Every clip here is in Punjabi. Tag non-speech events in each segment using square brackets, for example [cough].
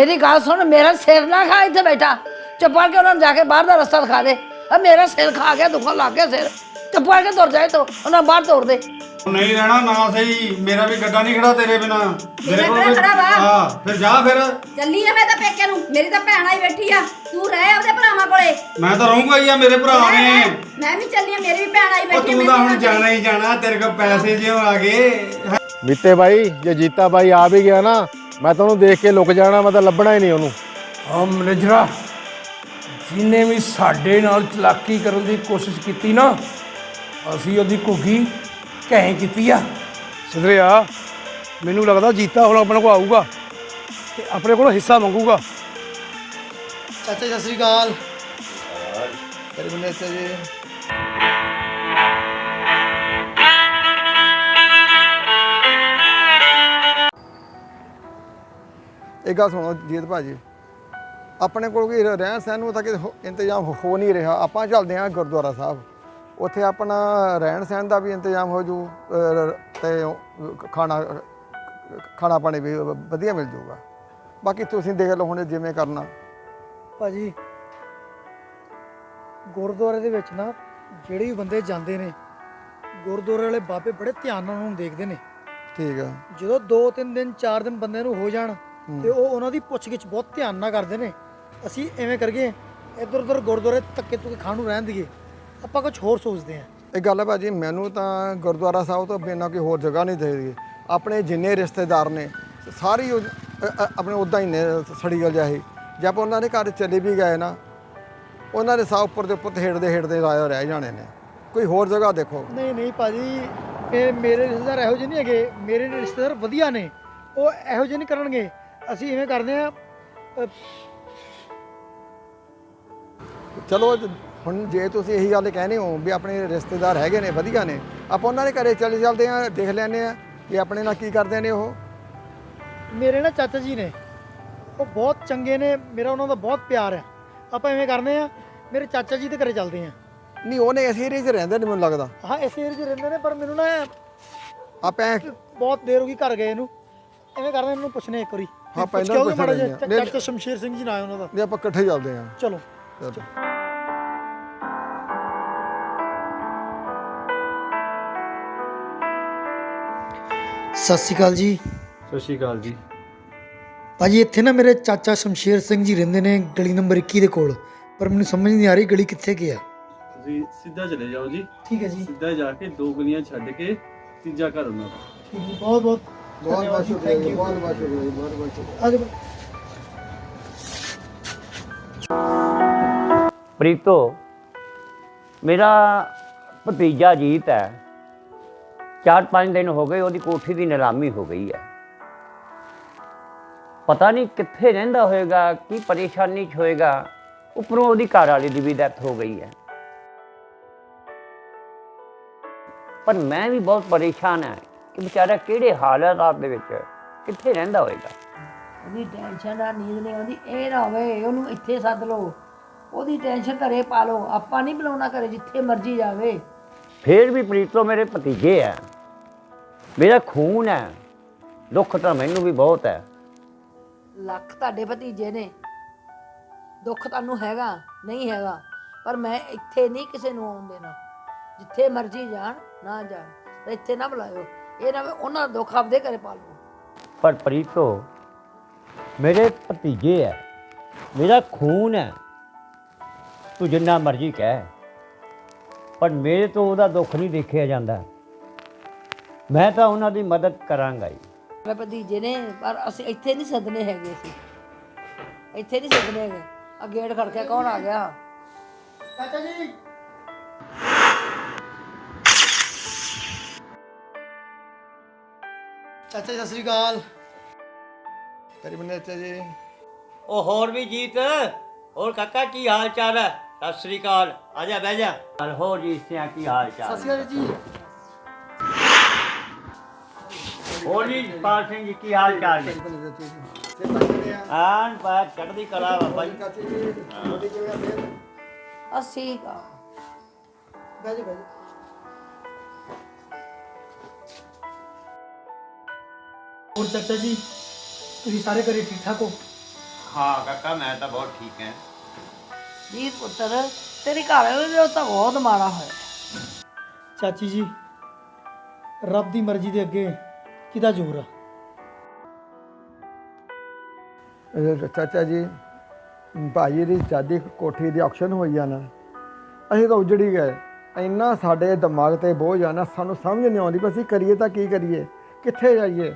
ਮੇਰੀ ਗੱਲ ਸੁਣ ਮੇਰਾ ਸਿਰ ਨਾ ਖਾ ਇੱਥੇ ਬੈਠਾ। ਚੁੱਪ ਕੇ ਉਹਨਾਂ ਨੂੰ ਜਾ ਕੇ ਬਾਹਰ ਦਾ ਰਸਤਾ ਦਿਖਾ ਦੇ। ਆ ਮੇਰਾ ਸਿਰ ਖਾ ਗਿਆ ਦੁੱਖਣ ਲੱਗ ਗਿਆ ਸਿਰ। ਚੁੱਪ ਕੇ ਤੁਰ ਜਾਏ ਤੋ ਉਹਨਾਂ ਬਾਹਰ ਤੋੜ ਦੇ। ਨਹੀਂ ਰਹਿਣਾ ਨਾ ਸਹੀ ਮੇਰਾ ਵੀ ਗੱਡਾ ਨਹੀਂ ਖੜਾ ਤੇਰੇ ਬਿਨਾ। ਮੇਰਾ ਖੜਾ ਵਾ? ਹਾਂ ਫਿਰ ਜਾ ਫਿਰ। ਚੱਲੀ ਆ ਮੈਂ ਤਾਂ ਪੇਕੇ ਨੂੰ ਮੇਰੀ ਤਾਂ ਭੈਣ ਆਈ ਬੈਠੀ ਆ। ਤੂੰ ਰਹਿ ਉਹਦੇ ਭਰਾਵਾਂ ਕੋਲੇ। ਮੈਂ ਤਾਂ ਰਹੂੰਗਾ ਹੀ ਆ ਮੇਰੇ ਭਰਾ ਨੇ। ਮੈਂ ਵੀ ਚੱਲੀ ਆ ਮੇਰੀ ਵੀ ਭੈਣ ਆਈ ਉਹ ਬੈਠੀ ਤੂੰ ਤਾਂ ਹੁਣ ਜਾਣਾ ਹੀ ਜਾਣਾ ਤੇਰੇ ਕੋਲ ਪੈਸੇ ਜਿਉਂ ਆ ਗਏ। ਬੀਤੇ ਬਾਈ ਜੇ ਜੀਤਾ ਬਾਈ ਆ ਵੀ ਗਿਆ ਨਾ ਮੈਂ ਤਾਂ ਉਹਨੂੰ ਦੇਖ ਕੇ ਲੁਕ ਜਾਣਾ ਮੈਂ ਤਾਂ ਲੱਭਣਾ ਹੀ ਨਹੀਂ ਉਹਨੂੰ। ਆ ਮੈਨੇਜਰਾ ਜਿਹਨੇ ਵੀ ਸਾਡੇ ਨਾਲ ਚਲਾਕੀ ਕਰਨ ਦੀ ਕੋਸ਼ਿਸ਼ ਕੀਤੀ ਨਾ ਅਸੀਂ ਉਹਦੀ ਘੁੱਗੀ ਘੈਂ ਕੀਤੀ ਆ। ਸਿਧਰਿਆ ਮੈਨੂੰ ਲੱਗਦਾ ਜੀਤਾ ਹੁਣ ਆਪਣੇ ਕੋਲ ਆਊਗਾ ਤੇ ਆਪਣੇ ਕੋਲ ਹਿੱਸਾ ਮੰਗੂਗਾ। ਚਾਚਾ ਜੀ, ਸਤਿ ਸ੍ਰੀ ਅਕਾਲ। ਕਰੀ ਬੰਦੇ ਚਾਚਾ ਇੱਕ ਗੱਲ ਸੁਣੋ ਜੀਤ ਭਾਜੀ। ਆਪਣੇ ਕੋਲ ਕੋਈ ਰਹਿਣ ਸਹਿਣ ਨੂੰ ਤਾਂ ਕਿ ਇੰਤਜ਼ਾਮ ਹੋ- ਨਹੀਂ ਰਿਹਾ। ਆਪਾਂ ਚੱਲਦੇ ਹਾਂ ਗੁਰਦੁਆਰਾ ਸਾਹਿਬ। ਉੱਥੇ ਆਪਣਾ ਰਹਿਣ ਸਹਿਣ ਦਾ ਵੀ ਇੰਤਜ਼ਾਮ ਹੋ ਜੂ ਤੇ ਖਾਣਾ ਖਾਣਾ ਪਾਣੀ ਵੀ ਵਧੀਆ ਮਿਲ ਜੂਗਾ। ਬਾਕੀ ਤੁਸੀਂ ਦੇਖ ਲਓ ਹੁਣ ਜਿਵੇਂ ਕਰਨਾ। ਭਾਜੀ ਗੁਰਦੁਆਰੇ ਦੇ ਵਿੱਚ ਨਾ ਜਿਹੜੇ ਵੀ ਬੰਦੇ ਜਾਂਦੇ ਨੇ ਗੁਰਦੁਆਰੇ ਵਾਲੇ ਬਾਬੇ ਬੜੇ ਧਿਆਨ ਨਾਲ ਉਹਨੂੰ ਦੇਖਦੇ ਨੇ। ਠੀਕ ਆ। ਜਦੋਂ 2-3 ਦਿਨ 4 ਦਿਨ ਬੰਦੇ ਨੂੰ ਹੋ ਜਾਣ ਤੇ ਉਹ ਉਹਨਾਂ ਦੀ ਪੁੱਛਗਿੱਛ ਬਹੁਤ ਧਿਆਨ ਨਾਲ ਕਰਦੇ ਨੇ। ਅਸੀਂ ਐਵੇਂ ਕਰਗੇ ਇੱਧਰ ਉੱਧਰ ਗੁਰਦੁਆਰੇ ਧੱਕੇ ਧੁੱਕੇ ਖਾਣ ਨੂੰ ਰਹਿਣ ਦੀਏ ਆਪਾਂ ਕੁਝ ਹੋਰ ਸੋਚਦੇ ਹਾਂ। ਇਹ ਗੱਲ ਹੈ ਭਾਜੀ ਮੈਨੂੰ ਤਾਂ ਗੁਰਦੁਆਰਾ ਸਾਹਿਬ ਤੋਂ ਬਿਨਾਂ ਕੋਈ ਹੋਰ ਜਗ੍ਹਾ ਨਹੀਂ ਚਾਹੀਦੀ। ਆਪਣੇ ਜਿੰਨੇ ਰਿਸ਼ਤੇਦਾਰ ਨੇ ਸਾਰੇ ਆਪਣੇ ਉਦਾਂ ਹੀ ਨੇ ਸੜੀ ਗੱਲ ਜਾਹੀ। ਜੇ ਆਪਾਂ ਉਹਨਾਂ ਦੇ ਘਰ ਚਲੇ ਵੀ ਗਏ ਨਾ ਉਹਨਾਂ ਦੇ ਸਾਹ ਉੱਪਰ ਦੇ ਉੱਪਰ ਹੇਠਦੇ ਹੇਠਦੇ ਰਾਇਓ ਰਹਿ ਜਾਣੇ ਨੇ। ਕੋਈ ਹੋਰ ਜਗ੍ਹਾ ਦੇਖੋ। ਨਹੀਂ ਨਹੀਂ ਭਾਜੀ ਇਹ ਮੇਰੇ ਰਿਸ਼ਤੇਦਾਰ ਇਹੋ ਜਿਹੇ ਨਹੀਂ ਹੈਗੇ। ਮੇਰੇ ਰਿਸ਼ਤੇਦਾਰ ਵਧੀਆ ਨੇ। ਉਹ ਇਹੋ ਜਿਹੇ ਨਹੀਂ ਕਰਨਗੇ। ਅਸੀਂ ਐਵੇਂ ਕਰਦੇ ਆ ਚਲੋ ਹੁਣ ਜੇ ਤੁਸੀਂ ਇਹੀ ਗੱਲ ਕਹਿੰਦੇ ਹੋ ਵੀ ਆਪਣੇ ਰਿਸ਼ਤੇਦਾਰ ਹੈਗੇ ਨੇ ਵਧੀਆ ਨੇ ਆਪਾਂ ਉਹਨਾਂ ਦੇ ਘਰੇ ਚਲੇ ਚੱਲਦੇ ਆ ਦੇਖ ਲੈਂਦੇ ਆ ਕਿ ਆਪਣੇ ਨਾਲ ਕੀ ਕਰਦੇ ਨੇ ਉਹ। ਮੇਰੇ ਨਾ ਚਾਚਾ ਜੀ ਨੇ ਉਹ ਬਹੁਤ ਚੰਗੇ ਨੇ ਮੇਰਾ ਉਹਨਾਂ ਦਾ ਬਹੁਤ ਪਿਆਰ ਹੈ। ਆਪਾਂ ਐਵੇਂ ਕਰਦੇ ਆ ਮੇਰੇ ਚਾਚਾ ਜੀ ਦੇ ਘਰੇ ਚੱਲਦੇ ਆ ਨਹੀਂ ਉਹਨੇ ਇਸ ਏਰੀਏ 'ਚ ਰਹਿੰਦੇ ਨੇ ਮੈਨੂੰ ਲੱਗਦਾ। ਹਾਂ ਇਸ ਏਰੀਏ 'ਚ ਰਹਿੰਦੇ ਨੇ ਪਰ ਮੈਨੂੰ ਨਾ ਆਪਾਂ ਬਹੁਤ ਦੇਰ ਹੋ ਗਈ ਘਰ ਗਏ ਨੂੰ। ਐਵੇਂ ਕਰਦੇ ਇਹਨੂੰ ਪੁੱਛਨੇ ਇੱਕ ਵਾਰੀ। ਹਾਂ, ਪਹਿਲਾਂ ਕੇ ਆਓਗੇ ਪੁੱਛ ਮਾੜਾ ਜਿਹਾ? ਚਾਚਾ ਸ਼ਮਸ਼ੀਰ ਸਿੰਘ ਜੀ ਨਾ ਉਹਨਾਂ ਦਾ। ਨਹੀਂ ਆਪਾਂ ਇਕੱਠੇ ਚੱਲਦੇ ਆ ਚਲੋ। ਸਤਿ ਸ਼੍ਰੀ ਅਕਾਲ ਜੀ। ਸਤਿ ਸ਼੍ਰੀ ਅਕਾਲ ਜੀ। ਭਾਜੀ ਇੱਥੇ ਨਾ ਮੇਰੇ ਚਾਚਾ ਸ਼ਮਸ਼ੀਰ ਸਿੰਘ ਜੀ ਰਹਿੰਦੇ ਨੇ ਗਲੀ ਨੰਬਰ 21 ਦੇ ਕੋਲ ਪਰ ਮੈਨੂੰ ਸਮਝ ਨਹੀਂ ਆ ਰਹੀ ਗਲੀ ਕਿੱਥੇ ਕੀ ਆ। ਤੁਸੀਂ ਸਿੱਧਾ ਚਲੇ ਜਾਓ ਜੀ। ਠੀਕ ਹੈ ਜੀ। ਸਿੱਧਾ ਜਾ ਕੇ ਦੋ ਗਲੀਆਂ ਛੱਡ ਕੇ ਤੀਜਾ ਘਰ ਉਹਨਾਂ ਦਾ। ਠੀਕ ਹੈ ਬਹੁਤ ਬਹੁਤ ਬਹੁਤ ਬਹੁਤ ਸ਼ੁਕਰੀਆ ਜੀ, ਬਹੁਤ ਬਹੁਤ ਸ਼ੁਕਰੀਆ ਜੀ, ਬਹੁਤ ਬਹੁਤ ਸ਼ੁਕਰੀਆ। ਪ੍ਰੀਤੋ ਮੇਰਾ ਭਤੀਜਾ ਜੀਤ ਹੈ। ਚਾਰ ਪੰਜ ਦਿਨ ਹੋ ਗਏ ਉਹਦੀ ਕੋਠੀ ਦੀ ਨਿਲਾਮੀ ਹੋ ਗਈ ਹੈ। ਪਤਾ ਨਹੀਂ ਕਿੱਥੇ ਰਹਿੰਦਾ ਹੋਏਗਾ ਕੀ ਪਰੇਸ਼ਾਨੀ 'ਚ ਹੋਏਗਾ ਉੱਪਰੋਂ ਉਹਦੀ ਘਰ ਵਾਲੀ ਦੀ ਵੀ ਡੈਥ ਹੋ ਗਈ ਹੈ। ਪਰ ਮੈਂ ਵੀ ਬਹੁਤ ਪਰੇਸ਼ਾਨ ਹਾਂ। ਕਿ ਵਿਚਾਰਾ ਕਿਹੜੇ ਹਾਲਾਤ ਦੇ ਵਿੱਚ? ਕਿੱਥੇ ਰਹਿੰਦਾ ਹੋਏਗਾ? ਉਹਦੀ ਟੈਨਸ਼ਨ ਨਾਲ ਨੀਂਦ ਨਹੀਂ ਆਉਂਦੀ। ਇਹ ਨਾ ਹੋਵੇ ਉਹਨੂੰ ਇੱਥੇ ਸੱਦ ਲਓ। ਉਹਦੀ ਟੈਨਸ਼ਨ ਘਰੇ ਪਾ ਲਓ। ਆਪਾਂ ਨਹੀਂ ਬੁਲਾਉਣਾ ਘਰੇ ਜਿੱਥੇ ਮਰਜ਼ੀ ਜਾਵੇ। ਫੇਰ ਵੀ ਪ੍ਰੀਤੋ ਮੇਰੇ ਭਤੀਜੇ ਹੈ ਮੇਰਾ ਖੂਨ ਹੈ ਦੁੱਖ ਤਾਂ ਮੈਨੂੰ ਵੀ ਬਹੁਤ ਹੈ ਲੱਖ ਤੁਹਾਡੇ ਭਤੀਜੇ ਨੇ। ਦੁੱਖ ਤੁਹਾਨੂੰ ਹੈਗਾ ਨਹੀਂ ਹੈਗਾ। ਪਰ ਮੈਂ ਇੱਥੇ ਨਹੀਂ ਕਿਸੇ ਨੂੰ ਆਉਣ ਦੇਣਾ। ਜਿੱਥੇ ਮਰਜ਼ੀ ਜਾਣ ਨਾ ਜਾਣ। ਇੱਥੇ ਨਾ ਬੁਲਾਇਓ। ਇਹ ਨਾ ਵੀ ਉਹਨਾਂ ਦਾ ਦੁੱਖ ਆਪਦੇ ਘਰੇ ਪਾ ਲਓ। ਪਰ ਪ੍ਰੀਤੋ ਮੇਰੇ ਭਤੀਜੇ ਹੈ ਮੇਰਾ ਖੂਨ ਹੈ ਤੂੰ ਜਿੰਨਾ ਮਰਜ਼ੀ ਕਹਿ ਪਰ ਮੇਰੇ ਤੋਂ ਉਹਦਾ ਦੁੱਖ ਨਹੀਂ ਦੇਖਿਆ ਜਾਂਦਾ। ਮੈਂ ਤਾਂ ਉਹਨਾਂ ਦੀ ਮਦਦ ਕਰਾਂਗਾ ਹੀ ਮੇਰੇ ਭਤੀਜੇ ਨੇ ਪਰ ਅਸੀਂ ਇੱਥੇ ਨਹੀਂ ਸੱਦਣੇ ਹੈਗੇ ਸੀ। ਇੱਥੇ ਨਹੀਂ ਸੱਦਣੇ ਹੈਗੇ। ਆ ਗੇਟ ਖੜਕਿਆ ਕੌਣ ਆ ਗਿਆ? ਚਾਚਾ ਜੀ ਚਾਚਾ ਜੀ ਸਤਿ ਸ਼੍ਰੀ ਅਕਾਲ। ਕਰੀ ਬੰਦੇ ਚਾਚਾ ਜੀ। ਉਹ ਹੋਰ ਵੀ ਜੀਤ ਹੋਰ ਕਾਕਾ ਕੀ ਹਾਲ ਚਾਲ ਹੈ? ਸਤਿ ਸ੍ਰੀ ਅਕਾਲ। ਆ ਜਾ ਬਹਿ ਜਾ। ਹੋਰ ਜੀ ਸਿਆ ਕੀ ਹਾਲ ਚਾਲ ਸਤਿ ਸ਼੍ਰੀ ਅਕਾਲ ਜੀ। ਹੋਰ ਜੀ ਪਾਲ ਸਿੰਘ ਜੀ ਕੀ ਹਾਲ ਚਾਲ ਨੇ? ਆਨ ਪਾ ਚੜ੍ਹਦੀ ਕਲਾ ਬਾਬਾ ਜੀ ਅਸੀਂ ਕਾ ਬਹਿ ਹੋਰ ਚਾਚਾ ਜੀ ਤੁਸੀਂ ਸਾਰੇ ਘਰੇ ਠੀਕ ਠਾਕ ਹੋ? ਹਾਂ ਕਾਕਾ ਮੈਂ ਤਾਂ ਬਹੁਤ ਠੀਕ ਹਾਂ। ਜੀਤ ਪੁੱਤਰ ਤੇਰੀ ਘਰ ਵਾਲੇ ਦਾ ਤਾਂ ਬਹੁਤ ਮਾੜਾ ਹੋਇਆ। ਚਾਚੀ ਜੀ ਰੱਬ ਦੀ ਮਰਜ਼ੀ ਦੇ ਅੱਗੇ ਕਿਹਦਾ ਜ਼ੋਰ ਆ? ਇਹ ਚਾਚਾ ਜੀ ਭਾਈ ਦੀ ਜਾਦੀ ਕੋਠੀ ਦੀ ਆਕਸ਼ਨ ਹੋਈ ਆ ਨਾ ਅਸੀਂ ਤਾਂ ਉਜੜੀ ਗਏ। ਇੰਨਾ ਸਾਡੇ ਦਿਮਾਗ ਤੇ ਬੋਝ ਆ ਨਾ ਸਾਨੂੰ ਸਮਝ ਨਹੀਂ ਆਉਂਦੀ ਵੀ ਅਸੀਂ ਕਰੀਏ ਤਾਂ ਕੀ ਕਰੀਏ ਕਿੱਥੇ ਜਾਈਏ?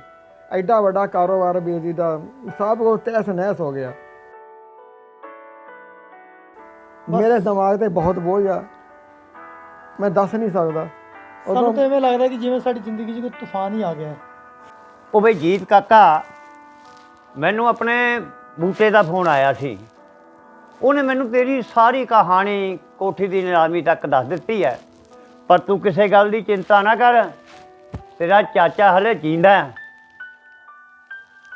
ਐਡਾ ਵੱਡਾ ਕਾਰੋਬਾਰ ਬੇਦੀ ਦਾ ਸਭ ਕੁਝ ਤਹਿਸ ਨਹਿਸ ਹੋ ਗਿਆ। ਮੇਰੇ ਦਿਮਾਗ ਤੇ ਬਹੁਤ ਬੋਝ ਆ। ਮੈਂ ਦੱਸ ਨਹੀਂ ਸਕਦਾ। ਸਾਨੂੰ ਤਾਂ ਐਵੇਂ ਲੱਗਦਾ ਕਿ ਜਿਵੇਂ ਸਾਡੀ ਜ਼ਿੰਦਗੀ 'ਚ ਕੋਈ ਤੂਫਾਨ ਹੀ ਆ ਗਿਆ ਹੈ। ਉਹ ਬਈ ਜੀਤ ਕਾਕਾ ਮੈਨੂੰ ਆਪਣੇ ਬੂਟੇ ਦਾ ਫੋਨ ਆਇਆ ਸੀ। ਉਹਨੇ ਮੈਨੂੰ ਤੇਰੀ ਸਾਰੀ ਕਹਾਣੀ ਕੋਠੀ ਦੀ ਨਿਲਾਮੀ ਤੱਕ ਦੱਸ ਦਿੱਤੀ ਹੈ। ਪਰ ਤੂੰ ਕਿਸੇ ਗੱਲ ਦੀ ਚਿੰਤਾ ਨਾ ਕਰ। ਤੇਰਾ ਚਾਚਾ ਹਲੇ ਜੀਂਦਾ ਹੈ।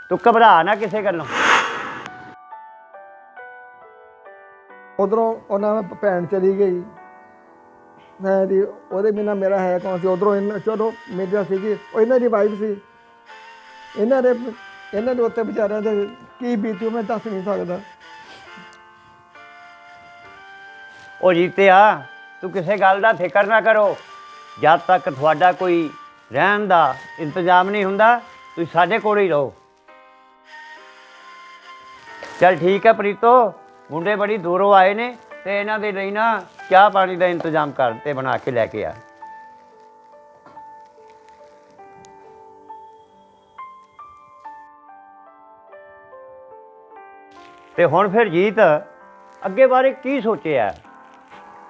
ਤੂੰ ਘਬਰਾ ਨਾ ਕਿਸੇ ਗੱਲੋਂ। ਉਧਰੋਂ ਉਹਨਾਂ ਦੀ ਭੈਣ ਚਲੀ ਗਈ। ਮੈਂ ਦੀ ਉਹਦੇ ਬਿਨਾ ਮੇਰਾ ਹੈ ਕੌਣ ਸੀ? ਉਧਰੋਂ ਇਹਨਾਂ ਚਲੋ ਮੇਰਾ ਸੀਗੀ ਉਹ ਇਹਨਾਂ ਦੀ ਵਾਈਫ ਸੀ। ਇਹਨਾਂ ਦੇ ਇਹਨਾਂ ਦੇ ਉੱਤੇ ਵਿਚਾਰਿਆਂ ਦੇ ਕੀ ਬੀਤੀ ਮੈਂ ਦੱਸ ਨਹੀਂ ਸਕਦਾ। ਉਹ ਜੀਤਿਆ ਤੂੰ ਕਿਸੇ ਗੱਲ ਦਾ ਫਿਕਰ ਨਾ ਕਰੋ। ਜਦ ਤੱਕ ਤੁਹਾਡਾ ਕੋਈ ਰਹਿਣ ਦਾ ਇੰਤਜ਼ਾਮ ਨਹੀਂ ਹੁੰਦਾ ਤੁਸੀਂ ਸਾਡੇ ਕੋਲ ਹੀ ਰਹੋ। ਚਲ ਠੀਕ ਹੈ ਪ੍ਰੀਤੋ, ਮੁੰਡੇ ਬੜੀ ਦੂਰੋਂ ਆਏ ਨੇ ਤੇ ਇਹਨਾਂ ਦੇ ਲਈ ਨਾ ਚਾਹ ਪਾਣੀ ਦਾ ਇੰਤਜ਼ਾਮ ਕਰ ਤੇ ਬਣਾ ਕੇ ਲੈ ਕੇ ਆ। ਤੇ ਹੁਣ ਫਿਰ ਜੀਤ, ਅੱਗੇ ਬਾਰੇ ਕੀ ਸੋਚਿਆ?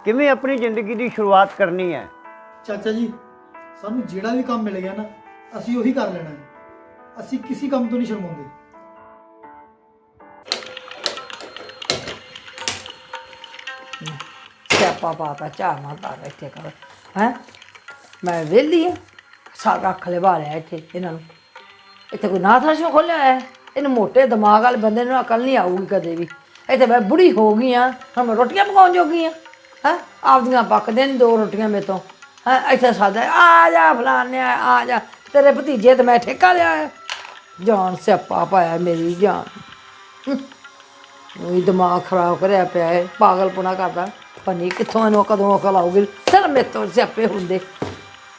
ਕਿਵੇਂ ਆਪਣੀ ਜ਼ਿੰਦਗੀ ਦੀ ਸ਼ੁਰੂਆਤ ਕਰਨੀ ਹੈ? ਚਾਚਾ ਜੀ, ਸਾਨੂੰ ਜਿਹੜਾ ਵੀ ਕੰਮ ਮਿਲ ਗਿਆ ਨਾ, ਅਸੀਂ ਉਹੀ ਕਰ ਲੈਣਾ ਹੈ। ਅਸੀਂ ਕਿਸੇ ਕੰਮ ਤੋਂ ਨਹੀਂ ਸ਼ਰਮਾਉਂਦੇ। ਸਿਆਪਾ ਪਾਤਾ ਝਾੜ ਨਾ ਇੱਥੇ ਕਰ ਹੈ? ਮੈਂ ਵਿਹਲੀ ਆ ਸਾਰਾ ਖਲੇਵਾ ਲਿਆ ਇੱਥੇ ਇਹਨਾਂ ਨੂੰ। ਇੱਥੇ ਕੋਈ ਨਾਥ ਖੋਲਿਆ ਹੈ ਇਹਨੂੰ ਮੋਟੇ ਦਿਮਾਗ ਵਾਲੇ ਬੰਦੇ ਨੂੰ ਅਕਲ ਨਹੀਂ ਆਊਗੀ ਕਦੇ ਵੀ। ਇੱਥੇ ਮੈਂ ਬੁੜੀ ਹੋ ਗਈ ਆ, ਹੁਣ ਮੈਂ ਰੋਟੀਆਂ ਪਕਾਉਣ ਜੋਗੀ ਆ। ਹੈ? ਆਪਦੀਆਂ ਪੱਕਦੇ ਨੇ ਦੋ ਰੋਟੀਆਂ ਮੇਰੇ ਤੋਂ। ਹੈ? ਇੱਥੇ ਸਾਦਾ ਆ ਜਾ ਫਲਾਨਿਆ ਆ ਜਾ। ਤੇਰੇ ਭਤੀਜੇ ਤੇ ਮੈਂ ਠੇਕਾ ਲਿਆ ਹੈ ਜਾਨ ਸਿਆਪਾ ਪਾਇਆ ਮੇਰੀ ਜਾਨ। ਉਹੀ ਦਿਮਾਗ ਖਰਾਬ ਕਰਿਆ ਪਿਆ ਹੈ ਪਾਗਲਪੁਣਾ ਕਰਦਾ। ਪਨੀ ਕਿੱਥੋਂ ਇਹਨੂੰ ਕਦੋਂ ਅਕਲ ਆਊਗੀ ਚਲ ਮੇਰੇ ਤੋਂ ਸਿਆਪੇ ਹੁੰਦੇ।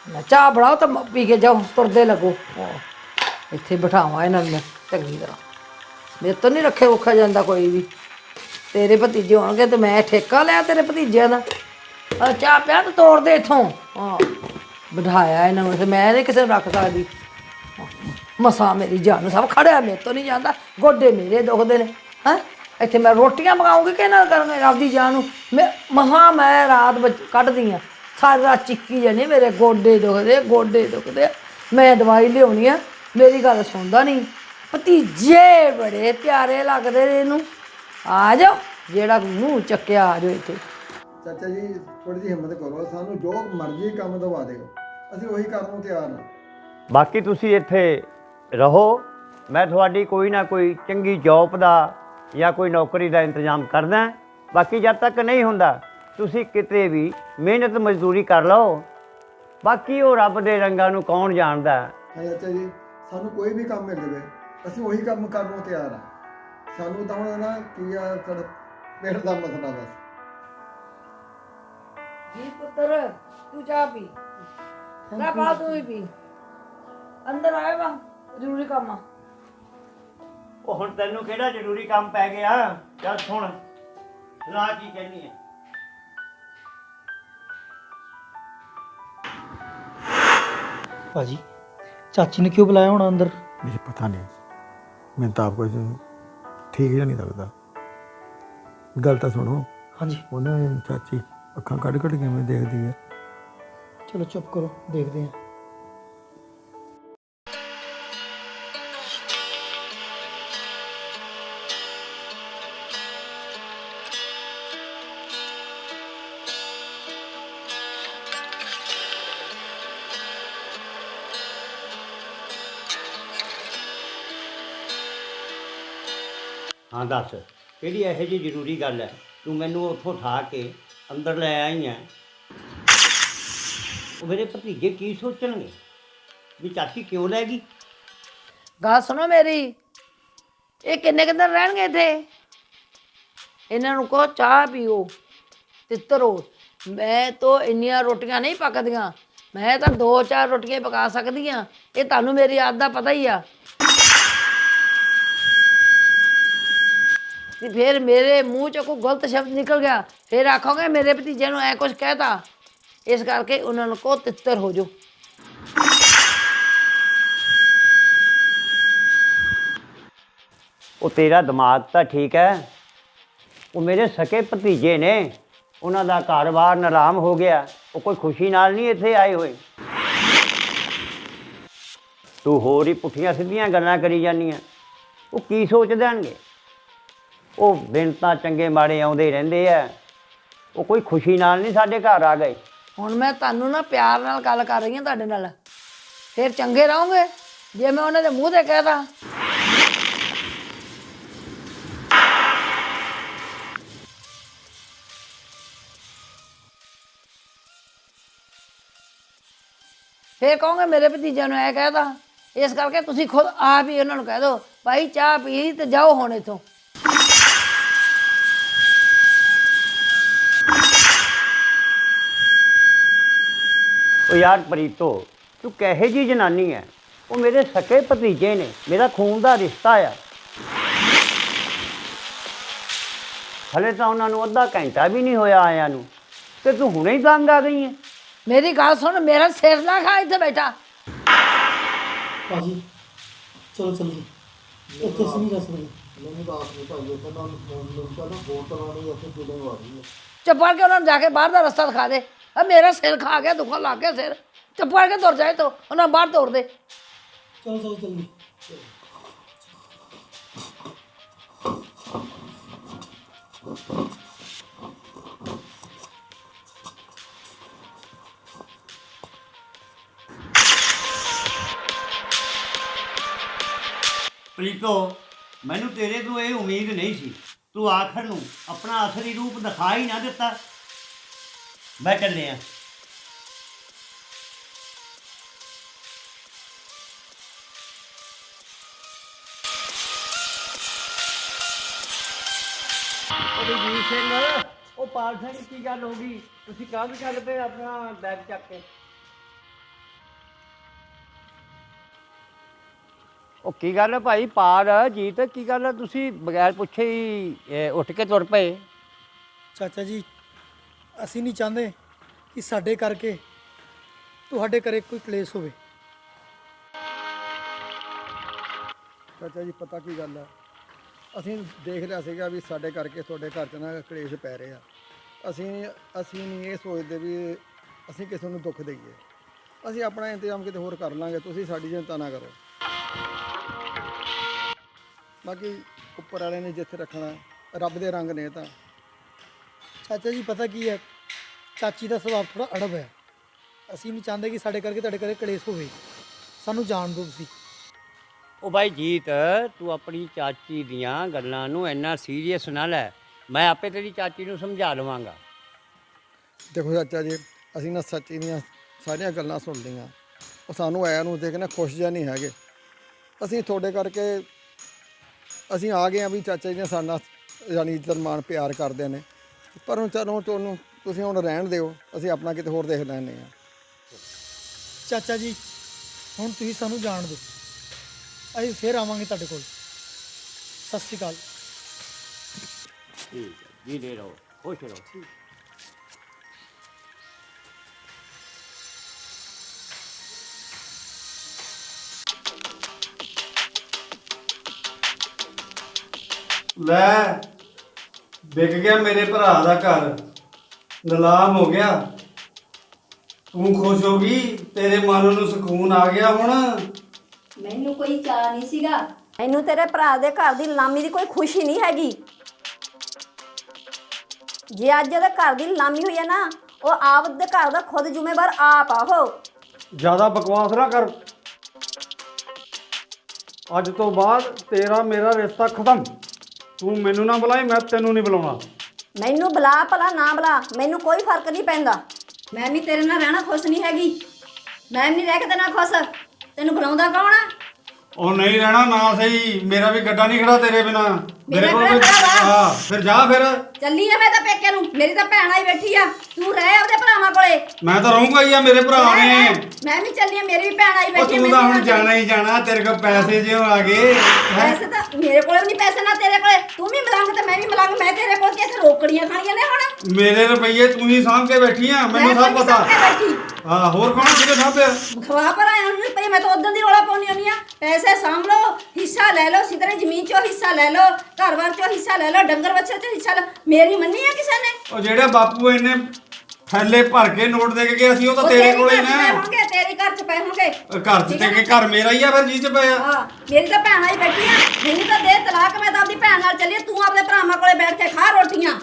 ਨਾ ਚਾਹ ਬਣਾਓ ਤਾਂ ਪੀ ਕੇ ਜਾਓ ਤੁਰਦੇ ਲੱਗੋ। ਇੱਥੇ ਬਿਠਾਵਾਂ ਇਹਨਾਂ ਨੂੰ ਮੈਂ ਚੰਗੀ ਤਰ੍ਹਾਂ। ਮੇਰੇ ਤੋਂ ਨਹੀਂ ਰੱਖੇ ਔਖਾ ਜਾਂਦਾ ਕੋਈ ਵੀ। ਤੇਰੇ ਭਤੀਜੇ ਹੋਣਗੇ ਤੇ ਮੈਂ ਠੇਕਾ ਲਿਆ ਤੇਰੇ ਭਤੀਜਿਆਂ ਦਾ। ਆ ਚਾਹ ਪਿਆ ਤਾਂ ਤੋੜ ਦੇ ਇੱਥੋਂ। ਹਾਂ, ਬਿਠਾਇਆ ਇਹਨਾਂ ਨੂੰ ਤੇ ਮੈਂ ਨਹੀਂ ਕਿਸੇ ਨੂੰ ਰੱਖ ਸਕਦੀ। ਮਸਾ ਮੇਰੀ ਜਾਨ ਸਭ ਖੜਿਆ ਮੇਰੇ ਤੋਂ ਨਹੀਂ ਜਾਂਦਾ। ਗੋਡੇ ਮੇਰੇ ਦੁਖਦੇ ਨੇ, ਹੈ? ਇੱਥੇ ਮੈਂ ਰੋਟੀਆਂ ਪਕਾਉਂਗੀ ਕਿ ਨਾ ਕਰਾਂਗੇ ਆਪਦੀ ਜਾਨ ਨੂੰ? ਮੈਂ ਮਹਾ ਮੈਂ ਰਾਤ ਵਿੱਚ ਕੱਢਦੀ ਆ ਸਾਰੀ ਰਾਤ ਚਿੱਕੀ ਜਾਨੀ ਮੇਰੇ ਗੋਡੇ ਦੁਖਦੇ ਗੋਡੇ ਦੁਖਦੇ। ਮੈਂ ਦਵਾਈ ਲਿਆਉਣੀ ਆ ਮੇਰੀ ਗੱਲ ਸੁਣਦਾ ਨਹੀਂ। ਭਤੀਜੇ ਬੜੇ ਪਿਆਰੇ ਲੱਗਦੇ ਨੇ ਇਹਨੂੰ। ਆ ਜਾਓ ਜਿਹੜਾ ਮੂੰਹ ਚੱਕਿਆ ਆ ਜਾਓ ਇੱਥੇ। ਚਾਚਾ ਜੀ ਥੋੜੀ ਜਿਹੀ ਹਿੰਮਤ ਕਰੋ ਸਾਨੂੰ ਜੋ ਮਰਜ਼ੀ ਕੰਮ ਦਵਾ ਦਿਓ। ਅਸੀਂ ਉਹੀ ਕਰਨ ਨੂੰ ਤਿਆਰ ਹਾਂ। ਬਾਕੀ ਤੁਸੀਂ ਇੱਥੇ ਰਹੋ। ਮੈਂ ਤੁਹਾਡੀ ਕੋਈ ਨਾ ਕੋਈ ਚੰਗੀ ਜੌਬ ਦਾ ਜਾਂ ਕੋਈ ਨੌਕਰੀ ਦਾ ਇੰਤਜ਼ਾਮ ਕਰਦਾ ਬਾਕੀ ਜਦ ਤੱਕ ਨਹੀਂ ਹੁੰਦਾ ਤੁਸੀਂ ਕਿਤੇ ਵੀ ਮਿਹਨਤ ਮਜ਼ਦੂਰੀ ਕਰ ਲਓ। ਬਾਕੀ ਉਹ ਰੱਬ ਦੇ ਰੰਗਾਂ ਨੂੰ ਕੌਣ ਜਾਣਦਾ ਹੈ। ਚਾਚਾ ਜੀ ਸਾਨੂੰ ਕੋਈ ਵੀ ਕੰਮ ਮਿਲ ਜਾਵੇ ਅਸੀਂ ਉਹੀ ਕੰਮ ਕਰਨ ਨੂੰ ਤਿਆਰ ਹਾਂ। ਸਾਨੂੰ ਤਾਂ ਹੁਣ ਨਾ ਕੀ ਆ ਪੇਟ ਦਾ ਮਸਲਾ ਬਸ ਜੀ ਪੁੱਤਰ ਤੂੰ ਚਾਹ ਪੀ। ਨਾ ਪਾ ਤੂੰ ਵੀ ਪੀ। ਅੰਦਰ ਆਏ ਵਾ ਜ਼ਰੂਰੀ ਕੰਮ ਆ। ਉਹ ਹੁਣ ਤੈਨੂੰ ਕਿਹੜਾ ਜ਼ਰੂਰੀ ਕੰਮ ਪੈ ਗਿਆ? ਚੱਲ ਸੁਣ ਸੁਣਾ ਕੀ ਕਹਿਨੀ ਹੈ ਭਾਜੀ ਚਾਚੀ ਨੇ ਕਿਉਂ ਬੁਲਾਇਆ ਹੁਣ ਅੰਦਰ? ਮੈਨੂੰ ਪਤਾ ਨਹੀਂ। ਮੈਨੂੰ ਤਾਂ ਆਪ ਕੁਝ ਠੀਕ ਜਿਹਾ ਨਹੀਂ ਲੱਗਦਾ। ਗੱਲ ਤਾਂ ਸੁਣੋ। ਹਾਂਜੀ। ਉਹਨਾਂ ਚਾਚੀ ਅੱਖਾਂ ਕੱਢ ਕੱਢ ਕਿਵੇਂ ਦੇਖਦੀ ਹੈ ਚਲੋ ਚੁੱਪ ਕਰੋ ਦੇਖਦੇ ਹਾਂ ਹਾਂ, ਦੱਸ। ਕਿਹੜੀ ਇਹੋ ਜਿਹੀ ਜ਼ਰੂਰੀ ਗੱਲ ਹੈ? ਤੂੰ ਮੈਨੂੰ ਉੱਥੋਂ ਉਠਾ ਕੇ ਅੰਦਰ ਲੈ ਆਈ ਹੈ। ਉਹ ਮੇਰੇ ਭਤੀਜੇ ਕੀ ਸੋਚਣਗੇ? ਵੀ ਚਾਚੀ ਕਿਉਂ ਲੈ ਗਈ? ਗੱਲ ਸੁਣੋ ਮੇਰੀ। ਇਹ ਕਿੰਨੇ ਕਿੰਨੇ ਰਹਿਣਗੇ ਇੱਥੇ? ਇਹਨਾਂ ਨੂੰ ਕਹੋ ਚਾਹ ਪੀਓ ਤੇ ਤਿੱਤਰੋ ਮੈਂ ਤਾਂ ਇੰਨੀਆਂ ਰੋਟੀਆਂ ਨਹੀਂ ਪੱਕਦੀਆਂ। ਮੈਂ ਤਾਂ ਦੋ ਚਾਰ ਰੋਟੀਆਂ ਹੀ ਪਕਾ ਸਕਦੀ ਆ ਇਹ ਤੁਹਾਨੂੰ ਮੇਰੀ ਆਦਤ ਦਾ ਪਤਾ ਹੀ ਆ। ਤੇ ਫਿਰ ਮੇਰੇ ਮੂੰਹ ਚੋਂ ਕੋਈ ਗਲਤ ਸ਼ਬਦ ਨਿਕਲ ਗਿਆ, ਫਿਰ ਆਖੋਗੇ ਮੇਰੇ ਭਤੀਜੇ ਨੂੰ ਐ ਕੁਝ ਕਹਿਤਾ। ਇਸ ਕਰਕੇ ਉਹਨਾਂ ਨੂੰ ਕਹੋ ਤਿੱਤਰ ਹੋ ਜਾਓ। ਉਹ ਤੇਰਾ ਦਿਮਾਗ ਤਾਂ ਠੀਕ ਹੈ। ਉਹ ਮੇਰੇ ਸਕੇ ਭਤੀਜੇ ਨੇ। ਉਹਨਾਂ ਦਾ ਕਾਰੋਬਾਰ ਨਰਾਮ ਹੋ ਗਿਆ। ਉਹ ਕੋਈ ਖੁਸ਼ੀ ਨਾਲ ਨਹੀਂ ਇੱਥੇ ਆਏ ਹੋਏ। ਤੂੰ ਹੋਰ ਹੀ ਪੁੱਠੀਆਂ ਸਿੱਧੀਆਂ ਗੱਲਾਂ ਕਰੀ ਜਾਂਦੀਆਂ ਉਹ ਕੀ ਸੋਚ ਦੇਣਗੇ? ਉਹ ਦਿਨ ਤਾਂ ਚੰਗੇ ਮਾੜੇ ਆਉਂਦੇ ਹੀ ਰਹਿੰਦੇ ਆ। ਉਹ ਕੋਈ ਖੁਸ਼ੀ ਨਾਲ ਨਹੀਂ ਸਾਡੇ ਘਰ ਆ ਗਏ। ਹੁਣ ਮੈਂ ਤੁਹਾਨੂੰ ਨਾ ਪਿਆਰ ਨਾਲ ਗੱਲ ਕਰ ਰਹੀ ਹਾਂ ਤੁਹਾਡੇ ਨਾਲ। ਫਿਰ ਚੰਗੇ ਰਹੋਗੇ? ਜੇ ਮੈਂ ਉਹਨਾਂ ਦੇ ਮੂੰਹ ਤੇ ਕਹਿਤਾ। ਫੇਰ ਕਹੋਗੇ ਮੇਰੇ ਭਤੀਜੇ ਨੂੰ ਐ ਕਹਿਤਾ। ਇਸ ਕਰਕੇ ਤੁਸੀਂ ਖੁਦ ਆਪ ਹੀ ਉਹਨਾਂ ਨੂੰ ਕਹਿ ਦਿਓ, ਭਾਈ ਚਾਹ ਪੀ ਤੇ ਜਾਓ ਹੁਣ ਇੱਥੋਂ। ਉਹ ਯਾਰ ਪ੍ਰੀਤੋ ਤੂੰ ਕਹੇ ਜੀ ਜਨਾਨੀ ਹੈ ਉਹ ਮੇਰੇ ਸਕੇ ਭਤੀਜੇ ਨੇ ਮੇਰਾ ਖੂਨ ਦਾ ਰਿਸ਼ਤਾ ਆ। ਹਲੇ ਤਾਂ ਉਹਨਾਂ ਨੂੰ ਅੱਧਾ ਘੰਟਾ ਵੀ ਨਹੀਂ ਹੋਇਆ ਆਇਆਂ ਨੂੰ। ਤੇ ਤੂੰ ਹੁਣੇ ਹੀ ਤੰਗ ਆ ਗਈ ਹੈ ਮੇਰੀ ਗੱਲ ਸੁਣ ਮੇਰਾ ਸਿਰ ਨਾ ਖਾ ਇੱਥੇ ਬੈਠਾ। ਭਾਜੀ ਚਲੋ ਚਲੀਏ ਇੱਥੇ ਅਸੀਂ ਨਹੀਂ ਰਹਿ ਸਕਦੇ ਚੁੱਪ ਕਰਕੇ ਉਹਨਾਂ ਨੂੰ ਜਾ ਕੇ ਬਾਹਰ ਦਾ ਰਸਤਾ ਦਿਖਾ ਦੇ। ਆ ਮੇਰਾ ਸਿਰ ਖਾ ਗਿਆ ਦੁੱਖਾਂ ਲੱਗ ਗਿਆ ਸਿਰ। ਚੁੱਪ ਕਰਕੇ ਤੁਰ ਜਾਏ ਤੋ ਉਹਨਾਂ ਬਾਹਰ ਤੋੜ ਦੇ। ਚਲੋ ਚਲੋ ਚਲੀਏ ਪ੍ਰੀਤੋ ਮੈਨੂੰ ਤੇਰੇ ਤੋਂ ਇਹ ਉਮੀਦ ਨਹੀਂ ਸੀ। ਤੂੰ ਆਖਰ ਨੂੰ ਆਪਣਾ ਅਸਲੀ ਰੂਪ ਦਿਖਾ ਹੀ ਨਾ ਦਿੱਤਾ। ਮੈਂ ਚੱਲਿਆ ਉਹ ਜੀ ਸਿੰਘ ਉਹ ਪਾਲ ਸਿੰਘ ਕੀ ਗੱਲ ਹੋ ਗਈ? ਤੁਸੀਂ ਕਾਹਦੇ ਚੱਲ ਪਏ ਆਪਣਾ ਬੈਗ ਚੱਕ ਕੇ? ਉਹ ਕੀ ਗੱਲ ਹੈ ਭਾਈ? ਪਾਰ ਜੀਤ ਕੀ ਗੱਲ ਹੈ ਤੁਸੀਂ ਬਗੈਰ ਪੁੱਛੇ ਹੀ ਇਹ, ਉੱਠ ਕੇ ਤੁਰ ਪਏ। ਚਾਚਾ ਜੀ ਅਸੀਂ ਨਹੀਂ ਚਾਹੁੰਦੇ ਕਿ ਸਾਡੇ ਕਰਕੇ ਤੁਹਾਡੇ ਘਰੇ ਕੋਈ ਕਲੇਸ਼ ਹੋਵੇ। ਚਾਚਾ ਜੀ, ਪਤਾ ਕੀ ਗੱਲ ਹੈ ਅਸੀਂ ਦੇਖ ਲਿਆ ਸੀਗਾ ਵੀ ਸਾਡੇ ਕਰਕੇ ਤੁਹਾਡੇ ਘਰ 'ਚ ਨਾ ਕਲੇਸ਼ ਪੈ ਰਹੇ ਆ। ਅਸੀਂ ਅਸੀਂ ਨਹੀਂ ਇਹ ਸੋਚਦੇ ਵੀ ਅਸੀਂ ਕਿਸੇ ਨੂੰ ਦੁੱਖ ਦਈਏ। ਅਸੀਂ ਆਪਣਾ ਇੰਤਜ਼ਾਮ ਕਿਤੇ ਹੋਰ ਕਰ ਲਾਂਗੇ, ਤੁਸੀਂ ਸਾਡੀ ਚਿੰਤਾ ਨਾ ਕਰੋ। ਬਾਕੀ ਉੱਪਰ ਵਾਲੇ ਨੇ ਜਿੱਥੇ ਰੱਖਣਾ, ਰੱਬ ਦੇ ਰੰਗ ਨੇ ਤਾਂ। ਚਾਚਾ ਜੀ ਪਤਾ ਕੀ ਹੈ? ਚਾਚੀ ਦਾ ਸੁਭਾਅ ਥੋੜਾ ਅੜਬ ਹੈ। ਅਸੀਂ ਨਹੀਂ ਚਾਹੁੰਦੇ ਕਿ ਸਾਡੇ ਕਰਕੇ ਤੁਹਾਡੇ ਘਰੇ ਕਲੇਸ਼ ਹੋਵੇ। ਸਾਨੂੰ ਜਾਣ ਦਿਓ ਤੁਸੀਂ। ਉਹ ਭਾਈ ਜੀਤ ਤੂੰ ਆਪਣੀ ਚਾਚੀ ਦੀਆਂ ਗੱਲਾਂ ਨੂੰ ਇੰਨਾ ਸੀਰੀਅਸ ਨਾ ਲੈ। ਮੈਂ ਆਪੇ ਤੇਰੀ ਚਾਚੀ ਨੂੰ ਸਮਝਾ ਲਵਾਂਗਾ। ਦੇਖੋ ਚਾਚਾ ਜੀ ਅਸੀਂ ਨਾ ਸੱਚੀ ਦੀਆਂ ਸਾਰੀਆਂ ਗੱਲਾਂ ਸੁਣ ਲਈਆਂ ਉਹ ਸਾਨੂੰ ਆਇਆ ਨੂੰ ਦੇਖ ਕੇ ਨਾ ਖੁਸ਼ ਜਿਹਾ ਨਹੀਂ ਹੈਗੇ। ਅਸੀਂ ਤੁਹਾਡੇ ਕਰਕੇ ਅਸੀਂ ਆ ਗਏ ਆ ਵੀ ਚਾਚਾ ਜੀ ਨੇ ਸਾਡਾ ਯਾਨੀ ਇੱਜ਼ਤ ਮਾਣ ਪਿਆਰ ਕਰਦੇ ਨੇ। ਪਰ ਹੁਣ ਚਲੋ ਤੁਹਾਨੂੰ ਤੁਸੀਂ ਹੁਣ ਰਹਿਣ ਦਿਓ ਅਸੀਂ ਆਪਣਾ ਕਿਤੇ ਹੋਰ ਦੇਖ ਲੈਣੇ ਆ ਚਾਚਾ ਜੀ ਹੁਣ ਤੁਸੀਂ ਸਾਨੂੰ ਜਾਣ ਦਿਓ। ਅਸੀਂ ਫੇਰ ਆਵਾਂਗੇ ਤੁਹਾਡੇ ਕੋਲ। ਸਤਿ ਸ਼੍ਰੀ ਅਕਾਲ। ਠੀਕ ਹੈ ਜੀ ਦੇ ਰਹੋ ਖੁਸ਼ ਰਹੋ। ਲੈ ਵਿਕ ਗਿਆ ਮੇਰੇ ਭਰਾ ਦਾ ਘਰ। ਨਿਲਾਮ ਹੋ ਗਿਆ। ਤੂੰ ਖੁਸ਼ ਹੋ ਗਈ? ਤੇਰੇ ਮਨ ਨੂੰ ਸਕੂਨ ਆ ਗਿਆ ਹੁਣ? ਮੈਨੂੰ ਕੋਈ ਚਾਹ ਨਹੀਂ ਸੀਗਾ। ਮੈਨੂੰ ਤੇਰੇ ਭਰਾ ਦੇ ਘਰ ਦੀ ਲਾਮੀ ਦੀ ਕੋਈ ਖੁਸ਼ੀ ਨਹੀਂ ਹੈਗੀ। ਜੇ ਅੱਜ ਉਹਦੇ ਘਰ ਦੀ ਲਾਮੀ ਹੋਈ ਹੈ ਨਾ ਉਹ ਆਪ ਦੇ ਘਰ ਦਾ ਖੁਦ ਜ਼ਿੰਮੇਵਾਰ ਆਪ ਆ ਉਹ। ਜ਼ਿਆਦਾ ਬਕਵਾਸ ਨਾ ਕਰ। ਅੱਜ ਤੋਂ ਬਾਅਦ ਤੇਰਾ ਮੇਰਾ ਰਿਸ਼ਤਾ ਖਤਮ। ਤੂੰ ਮੈਨੂੰ ਨਾ ਬੁਲਾਈ ਮੈਂ ਤੈਨੂੰ ਨਹੀਂ ਬੁਲਾਉਣਾ। ਮੈਨੂੰ ਬੁਲਾ ਭਲਾ ਨਾ ਬੁਲਾ ਮੈਨੂੰ ਕੋਈ ਫ਼ਰਕ ਨਹੀਂ ਪੈਂਦਾ। ਮੈਂ ਵੀ ਤੇਰੇ ਨਾਲ ਰਹਿਣਾ ਖੁਸ਼ ਨਹੀਂ ਹੈਗੀ। ਮੈਂ ਵੀ ਨਹੀਂ ਰਹਿ ਕੇ ਤੇਰੇ ਨਾਲ ਖੁਸ਼। ਤੈਨੂੰ ਬੁਲਾਉਂਦਾ ਕੌਣ ਆ? ਉਹ ਨਹੀਂ ਰਹਿਣਾ ਨਾ ਸਹੀ ਮੇਰਾ ਵੀ ਗੱਡਾ ਨਹੀਂ ਖੜਾ ਤੇਰੇ ਬਿਨਾ। ਮੇਰੇ ਕੋਲ ਕੋਈ-? ਹਾਂ ਫਿਰ ਜਾ ਫਿਰ। ਚੱਲੀ ਆ ਮੈਂ ਤਾਂ ਪੇਕੇ ਨੂੰ। ਮੇਰੀ ਤਾਂ ਭੈਣ ਆਈ ਬੈਠੀ ਆ। ਤੂੰ ਰਹਿ ਉਹਦੇ ਭਰਾਵਾਂ ਕੋਲੇ। ਮੈਂ ਤਾਂ ਰਹੂੰਗਾ ਹੀ ਆ ਮੇਰੇ ਭਰਾ ਨੇ। ਮੈਂ ਵੀ ਚੱਲੀ ਆ ਮੇਰੀ ਵੀ ਭੈਣ ਆਈ ਉਹ ਬੈਠੀ ਆ ਤੂੰ ਤਾਂ ਮੈਨੂੰ ਹੁਣ ਜਾਣਾ ਹੀ ਜਾਣਾ ਤੇਰੇ ਕੋਲ ਪੈਸੇ ਜਿਉਂ ਆ ਗਏ ਹੈਂ? ਪੈਸੇ ਤਾਂ ਮੇਰੇ ਕੋਲੇ ਵੀ ਨਹੀਂ ਪੈਸੇ ਨਾ ਤੇਰੇ ਕੋਲੇ। ਤੂੰ ਵੀ ਮਲੰਗ ਤੇ ਮੈਂ ਵੀ ਮਲੰਗ ਮੈਂ ਤੇਰੇ ਕੋਲ ਕਿੱਥੇ ਰੋਕੜੀਆਂ ਖਾਣੀਆਂ ਨੇ ਹੁਣ? ਮੇਰੇ ਰੁਪਈਏ ਤੂੰ ਹੀ ਸਾਂਭ ਕੇ ਬੈਠੀ ਆ ਮੈਨੂੰ ਸਭ ਪਤਾ। ਹਾਂ ਹੋਰ ਕੌਣ ਕਿਹਦੇ ਸਾਂਭਿਆ ਖਵਾ ਪਰ ਆਇਆ ਨੂੰ ਪਈ ਮੈਂ ਤਾਂ ਉਦੋਂ ਦੀ ਰੋਲਾ ਪਾਉਣੀ ਹੁੰਦੀ ਆ। ਪੈਸੇ ਸਾਂਭ ਲਓ ਹਿੱਸਾ ਲੈ ਲਓ ਸਿੱਧਰੇ ਜ਼ਮੀਨ ਚੋਂ ਹਿੱਸਾ ਲੈ ਲਓ ਘਰ-ਬਾਰ ਚੋਂ ਹਿੱਸਾ ਲੈ ਲਓ ਡੰਗਰ ਬੱਚੇ ਚੋਂ ਹਿੱਸਾ ਲੈ ਮੇਰੀ ਮੰਨੀ ਆ ਕਿਸੇ ਨੇ? ਉਹ ਜਿਹੜੇ ਬਾਪੂ ਇਹਨੇ ਥੈਲੇ ਭਰ ਕੇ ਨੋਟ ਦੇ ਕੇ ਗਿਆ ਸੀ ਉਹ ਤਾਂ ਤੇਰੇ ਕੋਲ ਹੀ ਨੇ। ਹੋਣਗੇ ਤੇਰੇ ਘਰ ਚ ਪਏ ਹੋਣਗੇ ਘਰ ਚ ਠੀਕ ਤੇ ਹੈ ਕੇ? ਘਰ ਮੇਰਾ ਹੀ ਆ ਫਿਰ ਜੀ ਚ ਪਿਆ। ਹਾਂ ਮੇਰੀ ਤਾਂ ਭੈਣ ਆਈ ਬੈਠੀ ਆ। ਮੈਨੂੰ ਤਾਂ ਦੇ ਤਲਾਕ ਮੈਂ ਤਾਂ ਆਪਣੀ ਭੈਣ ਨਾਲ ਚੱਲੀ ਆਂ, ਤੂੰ ਆਪਣੇ ਭਰਾਵਾਂ ਕੋਲੇ ਬੈਠ ਕੇ ਖਾ ਰੋਟੀਆਂ।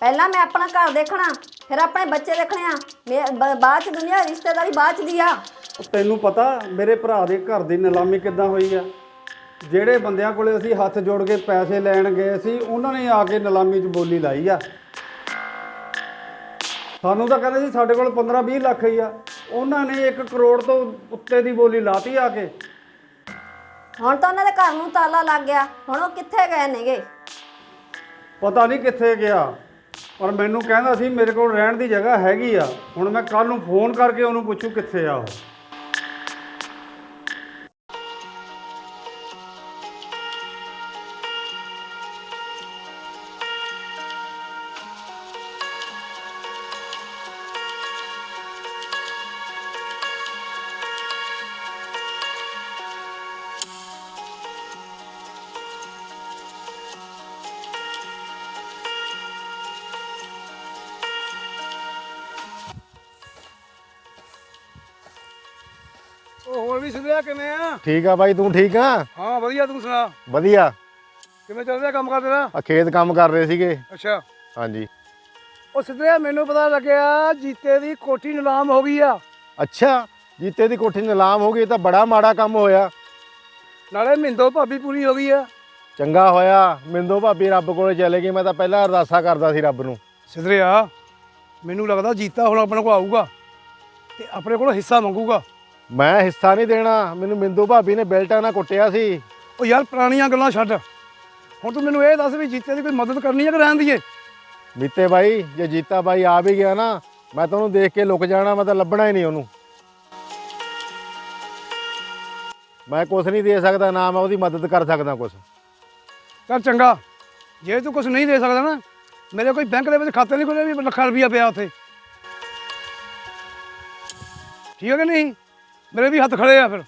ਪਹਿਲਾਂ ਮੈਂ ਆਪਣਾ ਘਰ ਦੇਖਣਾ ਫਿਰ ਆਪਣੇ ਬੱਚੇ ਦੇਖਣੇ ਆ। ਮੈਂ ਬ- ਬਾਅਦ ਚ ਦੁਨੀਆ ਰਿਸ਼ਤੇਦਾਰੀ ਬਾਅਦ ਚ ਦੀ ਆ। ਤੈਨੂੰ ਪਤਾ ਮੇਰੇ ਭਰਾ ਦੇ ਘਰ ਦੀ ਨਿਲਾਮੀ ਕਿੱਦਾਂ ਹੋਈ ਆ? ਜਿਹੜੇ ਬੰਦਿਆਂ ਕੋਲੇ ਅਸੀਂ ਹੱਥ ਜੋੜ ਕੇ ਪੈਸੇ ਲੈਣ ਗਏ ਸੀ ਉਹਨਾਂ ਨੇ ਆ ਕੇ ਨਿਲਾਮੀ 'ਚ ਬੋਲੀ ਲਾਈ ਆ। ਸਾਨੂੰ ਤਾਂ ਕਹਿੰਦੇ ਸੀ ਸਾਡੇ ਕੋਲ 15 20 ਲੱਖ ਹੀ ਆ। ਉਹਨਾਂ ਨੇ 1 ਕਰੋੜ ਤੋਂ ਉੱਤੇ ਦੀ ਬੋਲੀ ਲਾਤੀ ਆ ਕੇ। ਹੁਣ ਤਾਂ ਉਹਨਾਂ ਦੇ ਘਰ ਨੂੰ ਤਾਲਾ ਲੱਗ ਗਿਆ। ਹੁਣ ਉਹ ਕਿੱਥੇ ਗਏ ਨੇਗੇ? ਪਤਾ ਨਹੀਂ ਕਿੱਥੇ ਗਿਆ। ਪਰ ਮੈਨੂੰ ਕਹਿੰਦਾ ਸੀ ਮੇਰੇ ਕੋਲ ਰਹਿਣ ਦੀ ਜਗ੍ਹਾ ਹੈਗੀ ਆ। ਹੁਣ ਮੈਂ ਕੱਲ ਨੂੰ ਫੋਨ ਕਰਕੇ ਉਹਨੂੰ ਪੁੱਛੂ ਕਿੱਥੇ ਆ ਉਹ। ਠੀਕ ਆ ਬਾਈ ਤੂੰ ਠੀਕ ਆ? ਹਾਂ ਵਧੀਆ ਤੂੰ ਸੁਣਾ? ਵਧੀਆ। ਕਿਵੇਂ ਚੱਲ ਰਿਹਾ ਕੰਮ ਕਰ ਤੇਰਾ? ਆ ਖੇਤ ਕੰਮ ਕਰ ਰਹੇ ਸੀਗੇ। ਅੱਛਾ। ਹਾਂਜੀ। ਉਹ ਸਿੱਧਿਆ ਮੈਨੂੰ ਪਤਾ ਲੱਗਿਆ ਜੀਤੇ ਦੀ ਕੋਠੀ ਨਿਲਾਮ ਹੋ ਗਈ ਆ। ਅੱਛਾ ਜੀਤੇ ਦੀ ਕੋਠੀ ਨਿਲਾਮ ਹੋ ਗਈ ਤਾਂ ਬੜਾ ਮਾੜਾ ਕੰਮ ਹੋਇਆ। ਨਾਲੇ ਮਿੰਦੋ ਭਾਬੀ ਪੂਰੀ ਹੋ ਗਈ ਆ। ਚੰਗਾ ਹੋਇਆ। ਮਿੰਦੋ ਭਾਬੀ ਰੱਬ ਕੋਲੇ ਚਲੇ ਗਈ ਮੈਂ ਤਾਂ ਪਹਿਲਾਂ ਅਰਦਾਸਾ ਕਰਦਾ ਸੀ ਰੱਬ ਨੂੰ। ਸਿੱਧਰਿਆ ਮੈਨੂੰ ਲੱਗਦਾ ਜੀਤਾ ਹੁਣ ਆਪਣੇ ਕੋਲ ਆਊਗਾ ਤੇ ਆਪਣੇ ਕੋਲ ਹਿੱਸਾ ਮੰਗੂਗਾ। ਮੈਂ ਹਿੱਸਾ ਨਹੀਂ ਦੇਣਾ। ਮੈਨੂੰ ਮਿੰਦੋ ਭਾਬੀ ਨੇ ਬੈਲਟਾਂ ਨਾਲ ਕੁੱਟਿਆ ਸੀ। ਉਹ ਯਾਰ ਪੁਰਾਣੀਆਂ ਗੱਲਾਂ ਛੱਡ। ਹੁਣ ਤੂੰ ਮੈਨੂੰ ਇਹ ਦੱਸ ਵੀ ਜੀਤੇ ਦੀ ਕੋਈ ਮਦਦ ਕਰਨੀ ਹੈ ਕਿ ਰਹਿਣ ਦੀਏ? ਮੀਤੇ ਬਾਈ ਜੇ ਜੀਤਾ ਬਾਈ ਆ ਵੀ ਗਿਆ ਨਾ ਮੈਂ ਤਾਂ ਉਹਨੂੰ ਦੇਖ ਕੇ ਲੁਕ ਜਾਣਾ ਮੈਂ ਤਾਂ ਲੱਭਣਾ ਹੀ ਨਹੀਂ ਉਹਨੂੰ। ਮੈਂ ਕੁਝ ਨਹੀਂ ਦੇ ਸਕਦਾ ਨਾ ਮੈਂ ਉਹਦੀ ਮਦਦ ਕਰ ਸਕਦਾ ਕੁਝ ਚੱਲ ਚੰਗਾ। ਜੇ ਤੂੰ ਕੁਝ ਨਹੀਂ ਦੇ ਸਕਦਾ ਨਾ ਮੇਰੇ ਕੋਈ ਬੈਂਕ ਦੇ ਵਿੱਚ ਖਾਤੇ ਨਹੀਂ ਖੁੱਲੇ ਵੀ ਲੱਖਾਂ ਰੁਪਈਆ ਪਿਆ ਉੱਥੇ। ਠੀਕ ਹੈ ਕਿ ਨਹੀਂ? ਮੇਰੇ ਵੀ ਹੱਥ ਖੜੇ ਆ ਫਿਰ।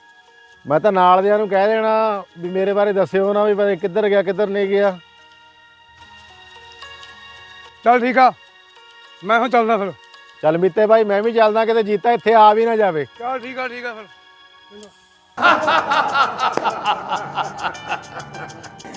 ਮੈਂ ਤਾਂ ਨਾਲ ਦਿਆਂ ਨੂੰ ਕਹਿ ਦੇਣਾ ਵੀ ਮੇਰੇ ਬਾਰੇ ਦੱਸਿਓ ਨਾ ਵੀ ਪਤਾ ਕਿੱਧਰ ਗਿਆ ਕਿੱਧਰ ਨਹੀਂ ਗਿਆ। ਚੱਲ ਠੀਕ ਆ। ਮੈਂ ਹੁਣ ਚੱਲਦਾ ਫਿਰ। ਚੱਲ ਮੀਤੇ ਬਾਈ ਮੈਂ ਵੀ ਚੱਲਦਾ ਕਿਤੇ ਜੀਤਾ ਇੱਥੇ ਆ ਵੀ ਨਾ ਜਾਵੇ। ਚੱਲ ਠੀਕ ਆ ਠੀਕ ਆ ਫਿਰ। [laughs]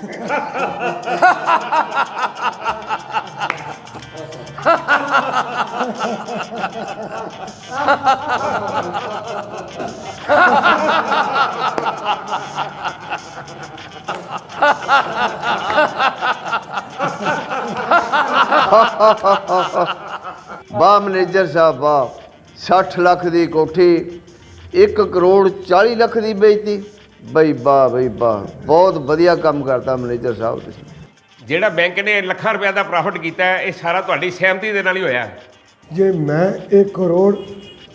ਵਾਹ ਮੈਨੇਜਰ ਸਾਹਿਬ ਵਾਹ 60 ਲੱਖ ਦੀ ਕੋਠੀ 1 ਕਰੋੜ 40 ਲੱਖ ਦੀ ਵੇਚਤੀ। ਬਈ ਵਾਹ ਬਈ ਵਾਹ। ਬਹੁਤ ਵਧੀਆ ਕੰਮ ਕਰਤਾ ਮੈਨੇਜਰ ਸਾਹਿਬ ਤੁਸੀਂ। ਜਿਹੜਾ ਬੈਂਕ ਨੇ ਲੱਖਾਂ ਰੁਪਏ ਦਾ ਪ੍ਰੋਫਿਟ ਕੀਤਾ ਹੈ ਇਹ ਸਾਰਾ ਤੁਹਾਡੀ ਸਹਿਮਤੀ ਦੇ ਨਾਲ ਹੀ ਹੋਇਆ। ਹੈ ਜੇ ਮੈਂ 1 ਕਰੋੜ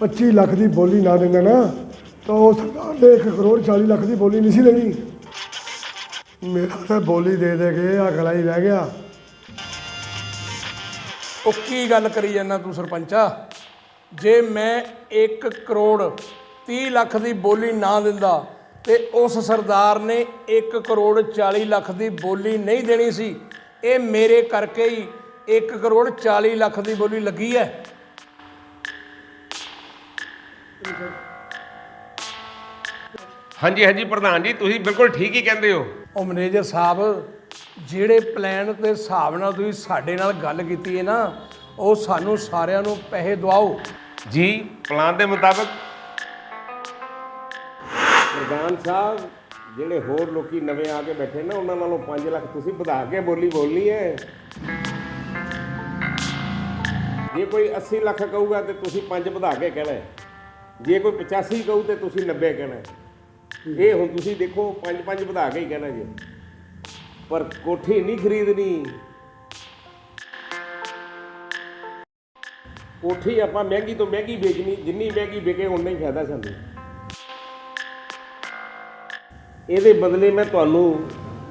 25 ਲੱਖ ਦੀ ਬੋਲੀ ਨਾ ਦਿੰਦਾ ਨਾ ਤਾਂ ਉਹ ਸਰਕਾਰ ਨੇ 1 ਕਰੋੜ 40 ਲੱਖ ਦੀ ਬੋਲੀ ਨਹੀਂ ਸੀ ਲੈਣੀ ਮੇਰਾ ਤਾਂ ਬੋਲੀ ਦੇ ਦੇ ਕੇ ਅਗਲਾ ਹੀ ਰਹਿ ਗਿਆ। ਉਹ ਕੀ ਗੱਲ ਕਰੀ ਜਾਂਦਾ ਤੂੰ ਸਰਪੰਚਾ? ਜੇ ਮੈਂ 1 ਕਰੋੜ 30 ਲੱਖ ਦੀ ਬੋਲੀ ਨਾ ਦਿੰਦਾ ਤੇ ਉਸ ਸਰਦਾਰ ਨੇ 1 ਕਰੋੜ 40 ਲੱਖ ਦੀ ਬੋਲੀ ਨਹੀਂ ਦੇਣੀ ਸੀ। ਇਹ ਮੇਰੇ ਕਰਕੇ ਹੀ 1 ਕਰੋੜ 40 ਲੱਖ ਦੀ ਬੋਲੀ ਲੱਗੀ ਹੈ। ਹਾਂਜੀ ਹਾਂਜੀ ਪ੍ਰਧਾਨ ਜੀ ਤੁਸੀਂ ਬਿਲਕੁਲ ਠੀਕ ਹੀ ਕਹਿੰਦੇ ਹੋ। ਉਹ ਮੈਨੇਜਰ ਸਾਹਿਬ ਜਿਹੜੇ ਪਲਾਨ ਦੇ ਹਿਸਾਬ ਨਾਲ ਤੁਸੀਂ ਸਾਡੇ ਨਾਲ ਗੱਲ ਕੀਤੀ ਹੈ ਨਾ ਉਹ ਸਾਨੂੰ ਸਾਰਿਆਂ ਨੂੰ ਪੈਸੇ ਦਵਾਓ। ਜੀ ਪਲਾਨ ਦੇ ਮੁਤਾਬਕ ਪ੍ਰਧਾਨ ਸਾਹਿਬ, ਜਿਹੜੇ ਹੋਰ ਲੋਕੀ ਨਵੇਂ ਆ ਕੇ ਬੈਠੇ ਨਾ, ਉਹਨਾਂ ਨਾਲੋਂ 5 ਲੱਖ ਤੁਸੀਂ ਵਧਾ ਕੇ ਬੋਲੀ ਬੋਲਣੀ ਹੈ। ਜੇ ਕੋਈ 80 ਲੱਖ ਕਹੂਗਾ ਤੇ ਤੁਸੀਂ 5 ਵਧਾ ਕੇ ਕਹਿਣਾ ਜੇ ਕੋਈ 85 ਕਹੂ ਤੇ ਤੁਸੀਂ 90 ਕਹਿਣਾ ਇਹ ਹੁਣ ਤੁਸੀਂ ਦੇਖੋ, ਪੰਜ ਪੰਜ ਵਧਾ ਕੇ ਹੀ ਕਹਿਣਾ ਜੀ। ਪਰ ਕੋਠੀ ਨਹੀਂ ਖਰੀਦਣੀ। ਕੋਠੀ ਆਪਾਂ ਮਹਿੰਗੀ ਤੋਂ ਮਹਿੰਗੀ ਵੇਚਣੀ, ਜਿੰਨੀ ਮਹਿੰਗੀ ਵਿਕੇ ਉਨਾ ਹੀ ਫਾਇਦਾ ਸਾਨੂੰ। ਇਹਦੇ ਬਦਲੇ ਮੈਂ ਤੁਹਾਨੂੰ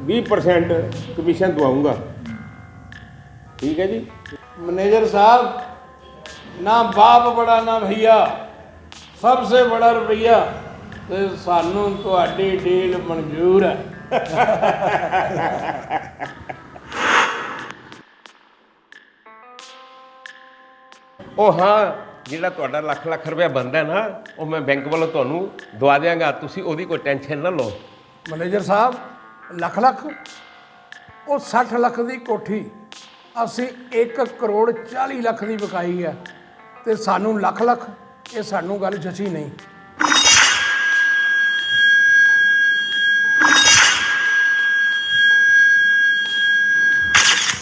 20% ਕਮਿਸ਼ਨ ਦਵਾਉਂਗਾ। ਠੀਕ ਹੈ ਜੀ? ਮੈਨੇਜਰ ਸਾਹਿਬ ਨਾ ਬਾਪ ਬੜਾ ਨਾ ਭਈਆ। ਸਭ ਤੋਂ ਬੜਾ ਰੁਪਈਆ ਤੇ ਸਾਨੂੰ ਤੁਹਾਡੀ ਡੀਲ ਮਨਜ਼ੂਰ ਹੈ। [laughs] ਉਹ ਹਾਂ ਜਿਹੜਾ ਤੁਹਾਡਾ ਲੱਖ ਲੱਖ ਰੁਪਇਆ ਬੰਦਾ ਨਾ ਉਹ ਮੈਂ ਬੈਂਕ ਵੱਲੋਂ ਤੁਹਾਨੂੰ ਦਵਾ ਦਿਆਂਗਾ। ਤੁਸੀਂ ਉਹਦੀ ਕੋਈ ਟੈਨਸ਼ਨ ਨਾ ਲਓ। ਮੈਨੇਜਰ ਸਾਹਿਬ, ਲੱਖ ਲੱਖ। ਉਹ 60 ਲੱਖ ਦੀ ਕੋਠੀ, ਅਸੀਂ 1 ਕਰੋੜ 40 ਲੱਖ ਦੀ ਵਿਕਾਈ ਹੈ ਤੇ ਸਾਨੂੰ ਲੱਖ ਲੱਖ, ਇਹ ਸਾਨੂੰ ਗੱਲ ਜਚੀ ਨਹੀਂ।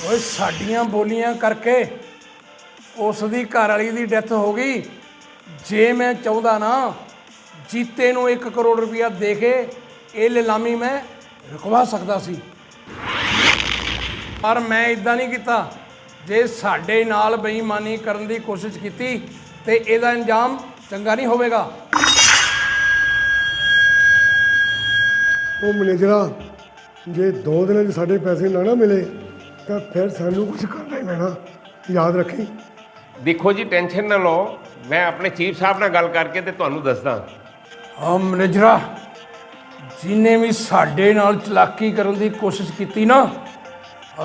ਓਏ, ਸਾਡੀਆਂ ਬੋਲੀਆਂ ਕਰਕੇ ਉਸ ਦੀ ਘਰ ਵਾਲੀ ਦੀ ਡੈਥ ਹੋ ਗਈ। ਜੇ ਮੈਂ ਚਾਹੁੰਦਾ ਨਾ, ਜੀਤੇ ਨੂੰ 1 ਕਰੋੜ ਰੁਪਇਆ ਦੇ ਕੇ ਇਹ ਨਿਲਾਮੀ ਮੈਂ ਰੁਕਵਾ ਸਕਦਾ ਸੀ। ਪਰ ਮੈਂ ਇਦਾਂ ਨਹੀਂ ਕੀਤਾ। ਜੇ ਸਾਡੇ ਨਾਲ ਬੇਈਮਾਨੀ ਕਰਨ ਦੀ ਕੋਸ਼ਿਸ਼ ਕੀਤੀ ਤੇ ਇਹਦਾ ਅੰਜਾਮ ਚੰਗਾ ਨਹੀਂ ਹੋਵੇਗਾ। ਉਹ ਮੈਨੇਜਰਾ ਜੇ ਦੋ ਦਿਨਾਂ 'ਚ ਸਾਡੇ ਪੈਸੇ ਨਾ ਨਾ ਮਿਲੇ ਤਾਂ ਫਿਰ ਸਾਨੂੰ ਕੁਝ ਕਰਨਾ ਹੀ ਪੈਣਾ। ਯਾਦ ਰੱਖੀ। ਦੇਖੋ ਜੀ ਟੈਨਸ਼ਨ ਨਾ ਲਓ। ਮੈਂ ਆਪਣੇ ਚੀਫ ਸਾਹਿਬ ਨਾਲ ਗੱਲ ਕਰਕੇ ਤੇ ਤੁਹਾਨੂੰ ਦੱਸਦਾ। ਆ ਮੈਨੇਜਰਾ ਜਿਹਨੇ ਵੀ ਸਾਡੇ ਨਾਲ ਚਲਾਕੀ ਕਰਨ ਦੀ ਕੋਸ਼ਿਸ਼ ਕੀਤੀ ਨਾ,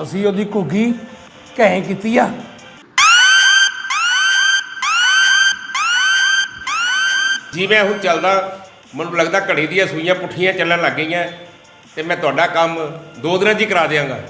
ਅਸੀਂ ਉਹਦੀ ਘੁੱਗੀ ਘੈਂ ਕੀਤੀ ਆ। ਜਿਵੇਂ ਹੁਣ ਚੱਲਦਾ, ਮੈਨੂੰ ਲੱਗਦਾ ਘੜੀ ਦੀਆਂ ਸੂਈਆਂ ਪੁੱਠੀਆਂ ਚੱਲਣ ਲੱਗ ਗਈਆਂ ਤੇ ਮੈਂ ਤੁਹਾਡਾ ਕੰਮ ਦੋ ਦਿਨਾਂ 'ਚ ਹੀ ਕਰਾ ਦਿਆਂਗਾ।